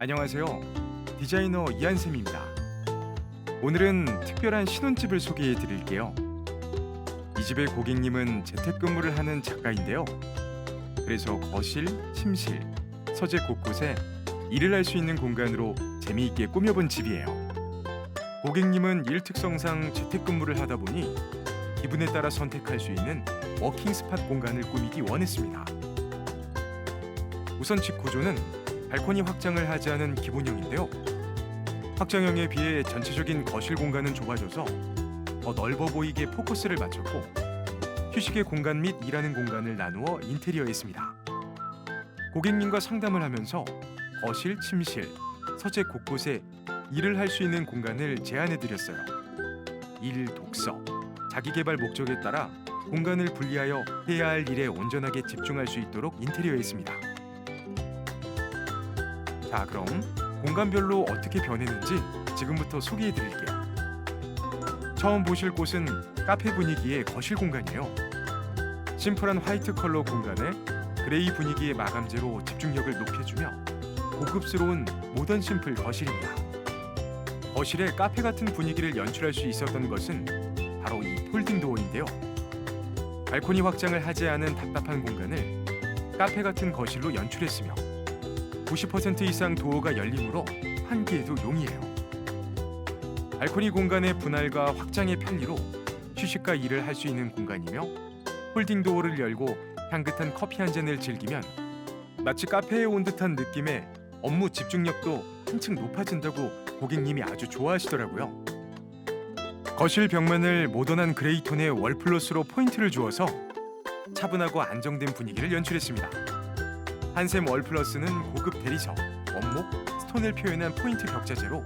안녕하세요. 디자이너 이한샘입니다. 오늘은 특별한 신혼집을 소개해 드릴게요. 이 집의 고객님은 재택근무를 하는 작가인데요. 그래서 거실, 침실, 서재 곳곳에 일을 할 수 있는 공간으로 재미있게 꾸며본 집이에요. 고객님은 일 특성상 재택근무를 하다 보니 기분에 따라 선택할 수 있는 워킹 스팟 공간을 꾸미기 원했습니다. 우선 집 구조는 발코니 확장을 하지 않은 기본형인데요. 확장형에 비해 전체적인 거실 공간은 좁아져서 더 넓어 보이게 포커스를 맞췄고 휴식의 공간 및 일하는 공간을 나누어 인테리어했습니다. 고객님과 상담을 하면서 거실, 침실, 서재 곳곳에 일을 할 수 있는 공간을 제안해 드렸어요. 일, 독서, 자기 개발 목적에 따라 공간을 분리하여 해야 할 일에 온전하게 집중할 수 있도록 인테리어했습니다. 자, 그럼 공간별로 어떻게 변했는지 지금부터 소개해 드릴게요. 처음 보실 곳은 카페 분위기의 거실 공간이에요. 심플한 화이트 컬러 공간에 그레이 분위기의 마감재로 집중력을 높여주며 고급스러운 모던 심플 거실입니다. 거실에 카페 같은 분위기를 연출할 수 있었던 것은 바로 이 폴딩 도어인데요. 발코니 확장을 하지 않은 답답한 공간을 카페 같은 거실로 연출했으며 90% 이상 도어가 열리므로 환기에도 용이해요. 발코니 공간의 분할과 확장의 편리로 휴식과 일을 할 수 있는 공간이며 홀딩 도어를 열고 향긋한 커피 한 잔을 즐기면 마치 카페에 온 듯한 느낌에 업무 집중력도 한층 높아진다고 고객님이 아주 좋아하시더라고요. 거실 벽면을 모던한 그레이 톤의 월플러스로 포인트를 주어서 차분하고 안정된 분위기를 연출했습니다. 한샘 월플러스는 고급 대리석, 원목, 스톤을 표현한 포인트 벽자재로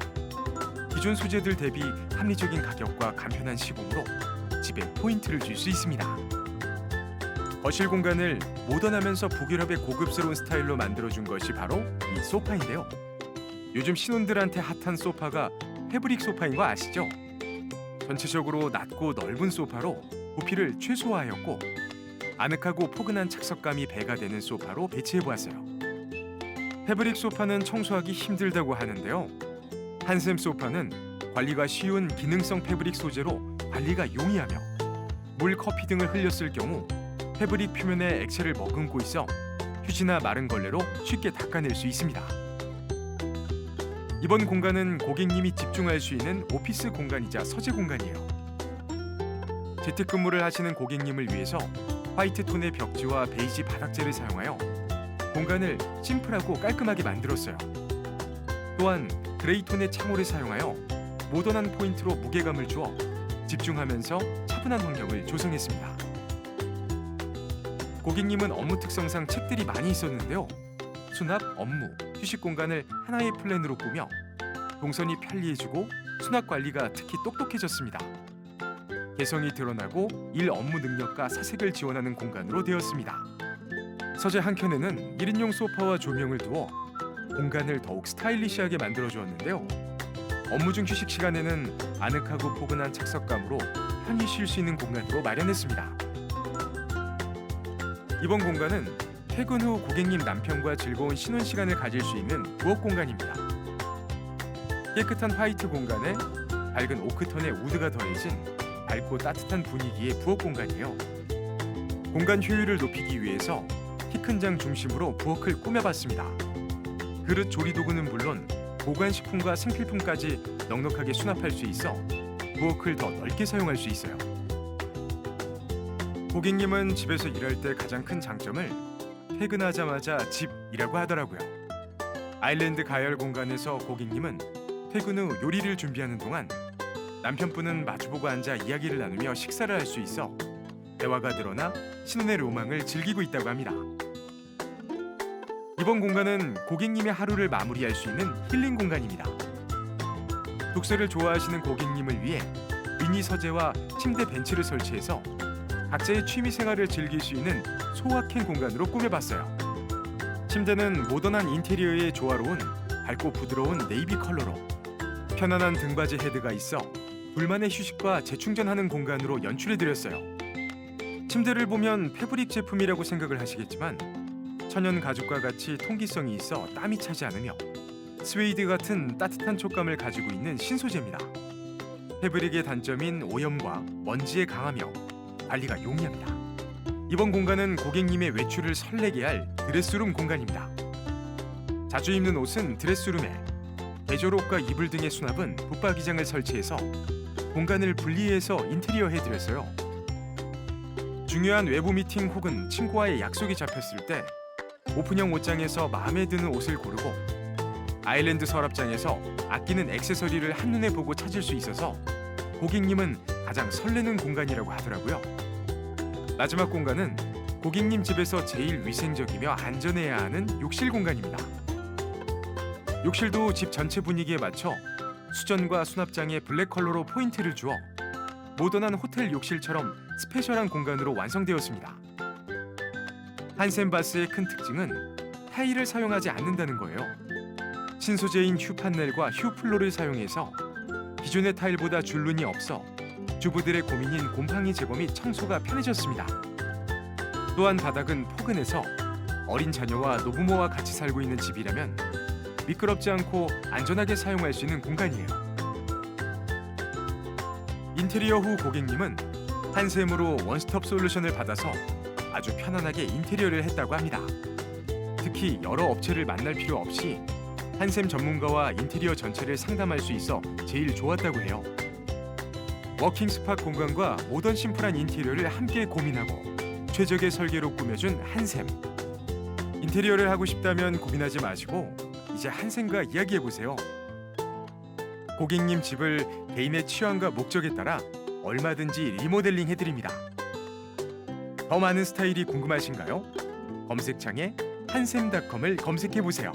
기존 소재들 대비 합리적인 가격과 간편한 시공으로 집에 포인트를 줄 수 있습니다. 거실 공간을 모던하면서 북유럽의 고급스러운 스타일로 만들어준 것이 바로 이 소파인데요. 요즘 신혼들한테 핫한 소파가 패브릭 소파인 거 아시죠? 전체적으로 낮고 넓은 소파로 부피를 최소화하였고 아늑하고 포근한 착석감이 배가 되는 소파로 배치해 보았어요. 패브릭 소파는 청소하기 힘들다고 하는데요. 한샘 소파는 관리가 쉬운 기능성 패브릭 소재로 관리가 용이하며 물, 커피 등을 흘렸을 경우 패브릭 표면에 액체를 머금고 있어 휴지나 마른 걸레로 쉽게 닦아낼 수 있습니다. 이번 공간은 고객님이 집중할 수 있는 오피스 공간이자 서재 공간이에요. 재택근무를 하시는 고객님을 위해서 화이트 톤의 벽지와 베이지 바닥재를 사용하여 공간을 심플하고 깔끔하게 만들었어요. 또한 그레이 톤의 창호를 사용하여 모던한 포인트로 무게감을 주어 집중하면서 차분한 환경을 조성했습니다. 고객님은 업무 특성상 책들이 많이 있었는데요. 수납, 업무, 휴식 공간을 하나의 플랜으로 꾸며 동선이 편리해지고 수납 관리가 특히 똑똑해졌습니다. 개성이 드러나고 일 업무 능력과 사색을 지원하는 공간으로 되었습니다. 서재 한 켠에는 1인용 소파와 조명을 두어 공간을 더욱 스타일리시하게 만들어 주었는데요. 업무 중 휴식 시간에는 아늑하고 포근한 착석감으로 편히 쉴 수 있는 공간으로 마련했습니다. 이번 공간은 퇴근 후 고객님 남편과 즐거운 신혼 시간을 가질 수 있는 부엌 공간입니다. 깨끗한 화이트 공간에 밝은 오크톤의 우드가 더해진 밝고 따뜻한 분위기의 부엌 공간이에요. 공간 효율을 높이기 위해서 키 큰 장 중심으로 부엌을 꾸며봤습니다. 그릇 조리 도구는 물론 보관식품과 생필품까지 넉넉하게 수납할 수 있어 부엌을 더 넓게 사용할 수 있어요. 고객님은 집에서 일할 때 가장 큰 장점을 퇴근하자마자 집이라고 하더라고요. 아일랜드 가열 공간에서 고객님은 퇴근 후 요리를 준비하는 동안 남편분은 마주보고 앉아 이야기를 나누며 식사를 할 수 있어 대화가 늘어나 신혼의 로망을 즐기고 있다고 합니다. 이번 공간은 고객님의 하루를 마무리할 수 있는 힐링 공간입니다. 독서를 좋아하시는 고객님을 위해 미니 서재와 침대 벤치를 설치해서 각자의 취미 생활을 즐길 수 있는 소확행 공간으로 꾸며봤어요. 침대는 모던한 인테리어에 조화로운 밝고 부드러운 네이비 컬러로 편안한 등받이 헤드가 있어 둘만의 휴식과 재충전하는 공간으로 연출해드렸어요. 침대를 보면 패브릭 제품이라고 생각을 하시겠지만 천연 가죽과 같이 통기성이 있어 땀이 차지 않으며 스웨이드 같은 따뜻한 촉감을 가지고 있는 신소재입니다. 패브릭의 단점인 오염과 먼지에 강하며 관리가 용이합니다. 이번 공간은 고객님의 외출을 설레게 할 드레스룸 공간입니다. 자주 입는 옷은 드레스룸에 개조록과 이불 등의 수납은 붙박이장을 설치해서 공간을 분리해서 인테리어 해드렸어요. 중요한 외부 미팅 혹은 친구와의 약속이 잡혔을 때 오픈형 옷장에서 마음에 드는 옷을 고르고 아일랜드 서랍장에서 아끼는 액세서리를 한눈에 보고 찾을 수 있어서 고객님은 가장 설레는 공간이라고 하더라고요. 마지막 공간은 고객님 집에서 제일 위생적이며 안전해야 하는 욕실 공간입니다. 욕실도 집 전체 분위기에 맞춰 수전과 수납장에 블랙 컬러로 포인트를 주어 모던한 호텔 욕실처럼 스페셜한 공간으로 완성되었습니다. 한센바스의 큰 특징은 타일을 사용하지 않는다는 거예요. 신소재인 휴 판넬과 휴 플로를 사용해서 기존의 타일보다 줄눈이 없어 주부들의 고민인 곰팡이 제거 및 청소가 편해졌습니다. 또한 바닥은 포근해서 어린 자녀와 노부모와 같이 살고 있는 집이라면 미끄럽지 않고 안전하게 사용할 수 있는 공간이에요. 인테리어 후 고객님은 한샘으로 원스톱 솔루션을 받아서 아주 편안하게 인테리어를 했다고 합니다. 특히 여러 업체를 만날 필요 없이 한샘 전문가와 인테리어 전체를 상담할 수 있어 제일 좋았다고 해요. 워킹 스팟 공간과 모던 심플한 인테리어를 함께 고민하고 최적의 설계로 꾸며준 한샘. 인테리어를 하고 싶다면 고민하지 마시고 이제 한샘과 이야기해 보세요. 고객님 집을 개인의 취향과 목적에 따라 얼마든지 리모델링 해드립니다. 더 많은 스타일이 궁금하신가요? 검색창에 한샘닷컴을 검색해 보세요.